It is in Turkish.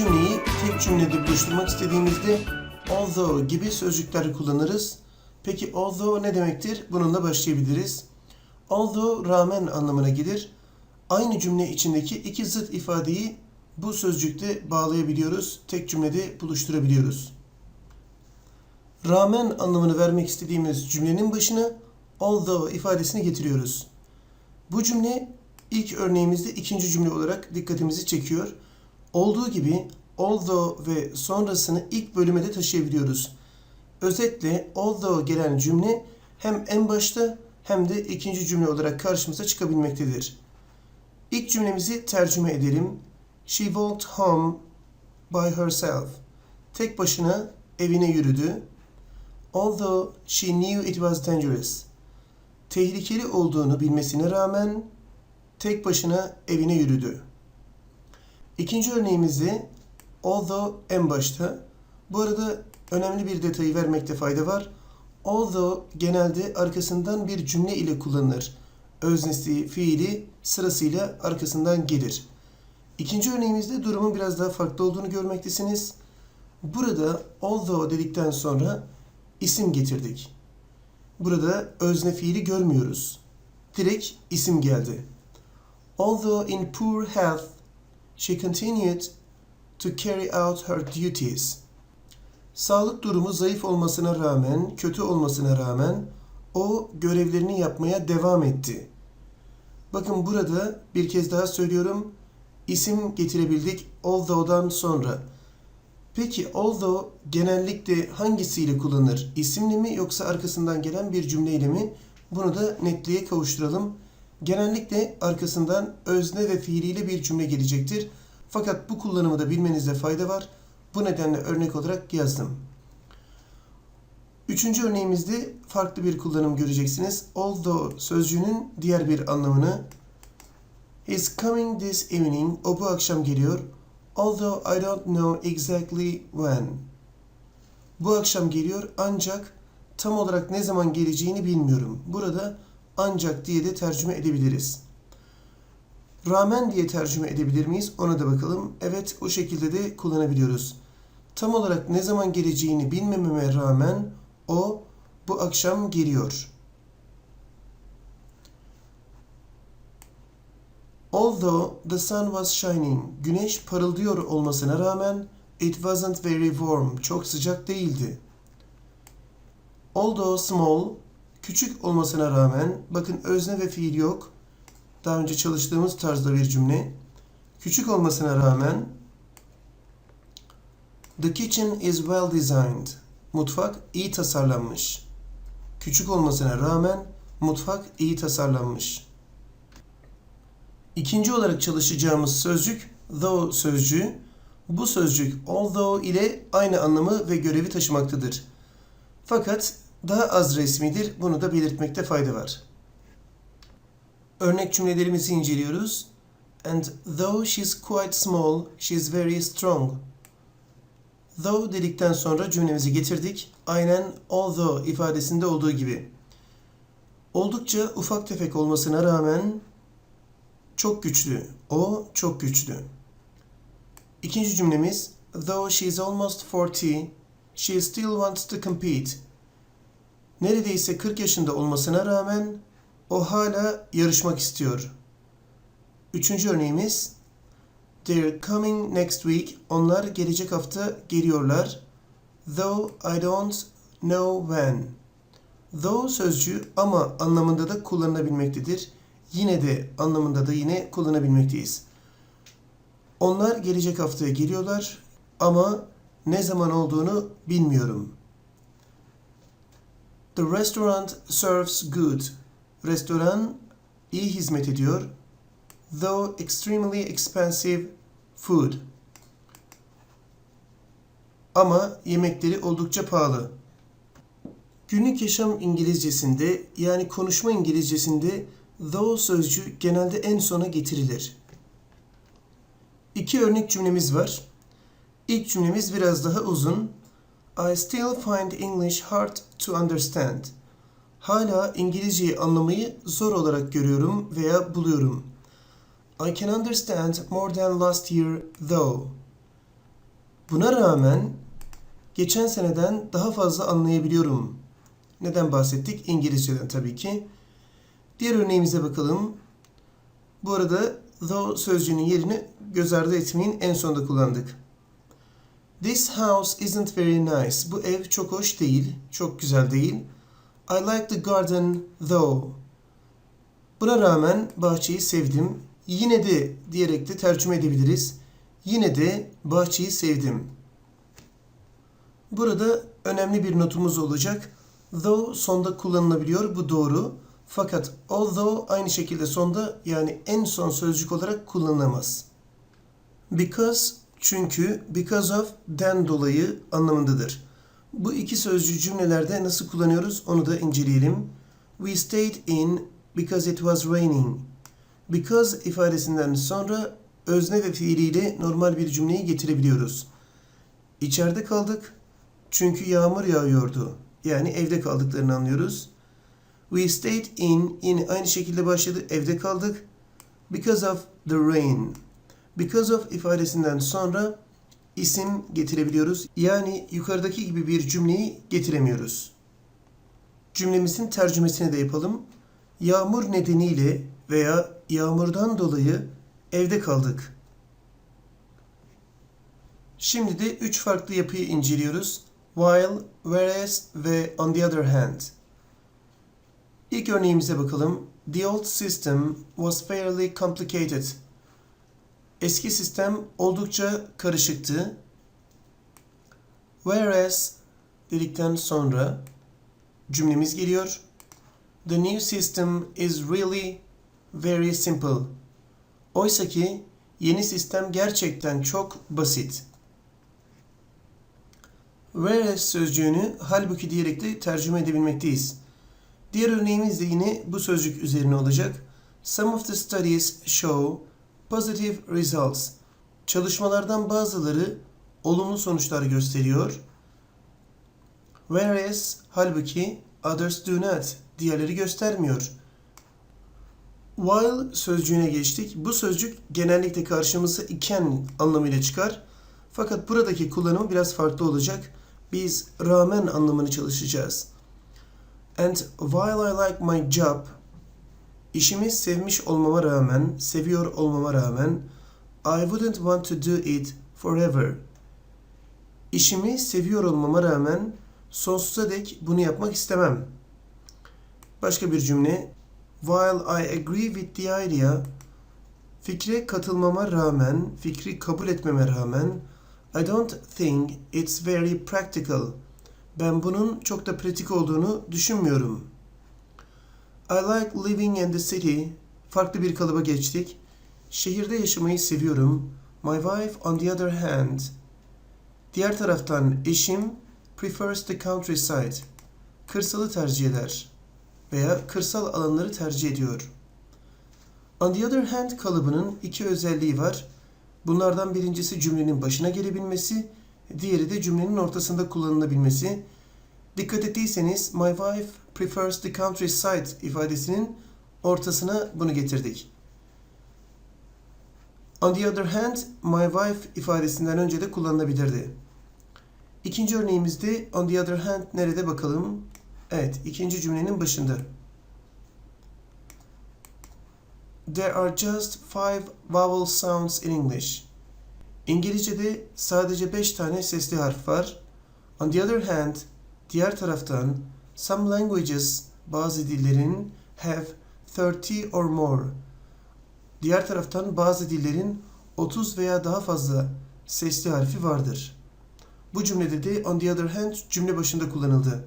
cümleyi tek cümlede buluşturmak istediğimizde although gibi sözcükler kullanırız. Peki although ne demektir? Bununla başlayabiliriz. Although rağmen anlamına gelir. Aynı cümle içindeki iki zıt ifadeyi bu sözcükte bağlayabiliyoruz. Tek cümlede buluşturabiliyoruz. Rağmen anlamını vermek istediğimiz cümlenin başına although ifadesini getiriyoruz. Bu cümle ilk örneğimizde ikinci cümle olarak dikkatimizi çekiyor. Olduğu gibi although ve sonrasını ilk bölüme de taşıyabiliyoruz. Özetle although gelen cümle hem en başta hem de ikinci cümle olarak karşımıza çıkabilmektedir. İlk cümlemizi tercüme edelim. She walked home by herself. Tek başına evine yürüdü. Although she knew it was dangerous. Tehlikeli olduğunu bilmesine rağmen tek başına evine yürüdü. İkinci örneğimizde although en başta. Bu arada önemli bir detayı vermekte fayda var. Although genelde arkasından bir cümle ile kullanılır. Öznesi, fiili sırasıyla arkasından gelir. İkinci örneğimizde durumun biraz daha farklı olduğunu görmektesiniz. Burada although dedikten sonra isim getirdik. Burada özne fiili görmüyoruz. Direkt isim geldi. Although in poor health, she continued to carry out her duties. Sağlık durumu zayıf olmasına rağmen, kötü olmasına rağmen o görevlerini yapmaya devam etti. Bakın burada bir kez daha söylüyorum. isim getirebildik although'dan sonra. Peki although genellikle hangisiyle kullanılır? İsimle mi yoksa arkasından gelen bir cümleyle mi? Bunu da netliğe kavuşturalım. Genellikle arkasından özne ve fiiliyle bir cümle gelecektir. Fakat bu kullanımı da bilmenizde fayda var. Bu nedenle örnek olarak yazdım. Üçüncü örneğimizde farklı bir kullanım göreceksiniz. Although sözcüğünün diğer bir anlamını He's coming this evening. O bu akşam geliyor. Although I don't know exactly when. Bu akşam geliyor ancak tam olarak ne zaman geleceğini bilmiyorum. Burada ancak diye de tercüme edebiliriz. Rağmen diye tercüme edebilir miyiz? Ona da bakalım. Evet o şekilde de kullanabiliyoruz. Tam olarak ne zaman geleceğini bilmememe rağmen o bu akşam geliyor. Although the sun was shining, güneş parıldıyor olmasına rağmen it wasn't very warm, çok sıcak değildi. Although small, küçük olmasına rağmen, bakın özne ve fiil yok. Daha önce çalıştığımız tarzda bir cümle. Küçük olmasına rağmen The kitchen is well designed. Mutfak iyi tasarlanmış. Küçük olmasına rağmen mutfak iyi tasarlanmış. İkinci olarak çalışacağımız sözcük though sözcüğü. Bu sözcük although ile aynı anlamı ve görevi taşımaktadır. Fakat daha az resmidir. Bunu da belirtmekte fayda var. Örnek cümlelerimizi inceliyoruz. And though she's quite small, she's very strong. Though dedikten sonra cümlemizi getirdik. Aynen although ifadesinde olduğu gibi. Oldukça ufak tefek olmasına rağmen çok güçlü. O çok güçlü. İkinci cümlemiz Though she is almost 40, she still wants to compete. Neredeyse 40 yaşında olmasına rağmen o hala yarışmak istiyor. Üçüncü örneğimiz They're coming next week. Onlar gelecek hafta geliyorlar. Though I don't know when. Though sözcüğü ama anlamında da kullanılabilmektedir. Yine de anlamında da yine kullanabilmekteyiz. Onlar gelecek haftaya geliyorlar ama ne zaman olduğunu bilmiyorum. The restaurant serves good. Restoran iyi hizmet ediyor. Though extremely expensive food. Ama yemekleri oldukça pahalı. Günlük yaşam İngilizcesinde yani konuşma İngilizcesinde though sözcüğü genelde en sona getirilir. İki örnek cümlemiz var. İlk cümlemiz biraz daha uzun. I still find English hard to understand. Hala İngilizceyi anlamayı zor olarak görüyorum veya buluyorum. I can understand more than last year though. Buna rağmen geçen seneden daha fazla anlayabiliyorum. Neden bahsettik? İngilizceden tabii ki. Diğer örneğimize bakalım. Bu arada though sözcüğünün yerini göz ardı etmeyin en sonda kullandık. This house isn't very nice. Bu ev çok hoş değil, çok güzel değil. I like the garden though. Buna rağmen bahçeyi sevdim. Yine de diyerek de tercüme edebiliriz. Yine de bahçeyi sevdim. Burada önemli bir notumuz olacak. Though sonda kullanılabiliyor. Bu doğru. Fakat although aynı şekilde sonda yani en son sözcük olarak kullanılamaz. Because çünkü because of den dolayı anlamındadır. Bu iki sözcüğü cümlelerde nasıl kullanıyoruz onu da inceleyelim. We stayed in because it was raining. Because ifadesinden sonra özne ve fiiliyle normal bir cümleyi getirebiliyoruz. İçeride kaldık çünkü yağmur yağıyordu. Yani evde kaldıklarını anlıyoruz. We stayed in, yine aynı şekilde başladı. Evde kaldık. Because of the rain. Because of ifadesinden sonra isim getirebiliyoruz. Yani yukarıdaki gibi bir cümleyi getiremiyoruz. Cümlemizin tercümesini de yapalım. Yağmur nedeniyle veya yağmurdan dolayı evde kaldık. Şimdi de üç farklı yapıyı inceliyoruz. While, whereas ve on the other hand. İlk örneğimize bakalım. The old system was fairly complicated. Eski sistem oldukça karışıktı. Whereas dedikten sonra cümlemiz geliyor. The new system is really very simple. Oysa ki yeni sistem gerçekten çok basit. Whereas sözcüğünü halbuki diyerek de tercüme edebilmekteyiz. Diğer örneğimiz de yine bu sözcük üzerine olacak. Some of the studies show positive results. Çalışmalardan bazıları olumlu sonuçlar gösteriyor. Whereas halbuki others do not. Diğerleri göstermiyor. While sözcüğüne geçtik. Bu sözcük genellikle karşımıza iken anlamıyla çıkar. Fakat buradaki kullanımı biraz farklı olacak. Biz rağmen anlamını çalışacağız. And while I like my job, işimi sevmiş olmama rağmen, seviyor olmama rağmen, I wouldn't want to do it forever. İşimi seviyor olmama rağmen sonsuza dek bunu yapmak istemem. Başka bir cümle. While I agree with the idea, fikre katılmama rağmen, fikri kabul etmeme rağmen, I don't think it's very practical. Ben bunun çok da pratik olduğunu düşünmüyorum. I like living in the city. Farklı bir kalıba geçtik. Şehirde yaşamayı seviyorum. My wife on the other hand. Diğer taraftan eşim prefers the countryside. Kırsalı tercih eder veya kırsal alanları tercih ediyor. On the other hand kalıbının iki özelliği var. Bunlardan birincisi cümlenin başına gelebilmesi, diğeri de cümlenin ortasında kullanılabilmesi. Dikkat ettiyseniz my wife prefers the countryside ifadesinin ortasına bunu getirdik. On the other hand, my wife ifadesinden önce de kullanılabilirdi. İkinci örneğimizde on the other hand nerede bakalım? Evet, ikinci cümlenin başında. There are just five vowel sounds in English. İngilizce'de sadece beş tane sesli harf var. On the other hand, diğer taraftan some languages, bazı dillerin have 30 or more. Diğer taraftan bazı dillerin 30 veya daha fazla sesli harfi vardır. Bu cümlede de on the other hand cümle başında kullanıldı.